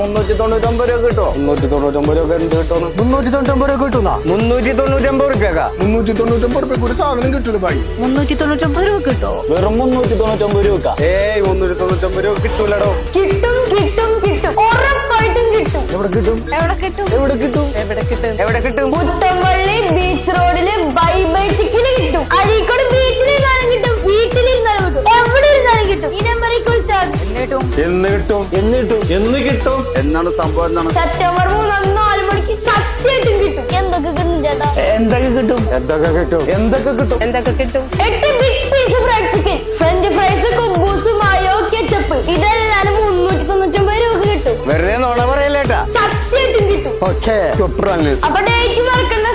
മുന്നൂറ്റി തൊണ്ണൂറ്റൊമ്പത് രൂപ കിട്ടോ മുന്നൂറ്റി തൊണ്ണൂറ്റൊമ്പത് രൂപ എന്ത് കിട്ടുന്നു മുന്നൂറ്റി തൊണ്ണൂറ്റൊമ്പത് രൂപ കിട്ടുന്ന? മുന്നൂറ്റി തൊണ്ണൂറ്റൊമ്പത് റുപ്യക്ക മുന്നൂറ്റി തൊണ്ണൂറ്റൊമ്പത് രൂപയ്ക്ക് ഒരു സാധനം കിട്ടൂല ഭായി? മുന്നൂറ്റി തൊണ്ണൂറ്റൊമ്പത് രൂപ കിട്ടോ? വെറും മുന്നൂറ്റി തൊണ്ണൂറ്റൊമ്പത് രൂപ ഏയ് മുന്നൂറ്റി തൊണ്ണൂറ്റൊമ്പത് രൂപ കിട്ടൂലടോ. കിട്ടും കിട്ടും കിട്ടും. ഉറപ്പായിട്ടും കിട്ടും. എവിടെ കിട്ടും? എവിടെ കിട്ടും? എവിടെ കിട്ടും? എവിടെ കിട്ടും? എവിടെ കിട്ടും? എന്ന് കിട്ടും? എന്ന് കിട്ടും. എന്ന് കിട്ടും? എന്നാണ് സംഭവം എന്താണ്? സെപ്റ്റംബർ മൂന്നാം നാല് മണിക്ക് സത്യമായിട്ടും കിട്ടും. എന്തൊക്കെ കിട്ടും ചേട്ടാ? എന്തൊക്കെ കിട്ടും? എന്തൊക്കെ കിട്ടും? എന്തൊക്കെ കിട്ടും? എന്തൊക്കെ കിട്ടും? എട്ട് big piece fried chicken French fries കുബൂസ് മായോ കെച്ചപ്പ് ഇതെല്ലാം മുന്നൂറ്റി തൊണ്ണൂറ്റൊമ്പത് രൂപ കിട്ടും. വെറുതെ നോണ പറയല്ലേട്ടാ സത്യമായിട്ടും കിട്ടും. ഓക്കേ. സൂപ്പറാണ് അപ്പൊ ഡേറ്റ് മറക്കണ്ട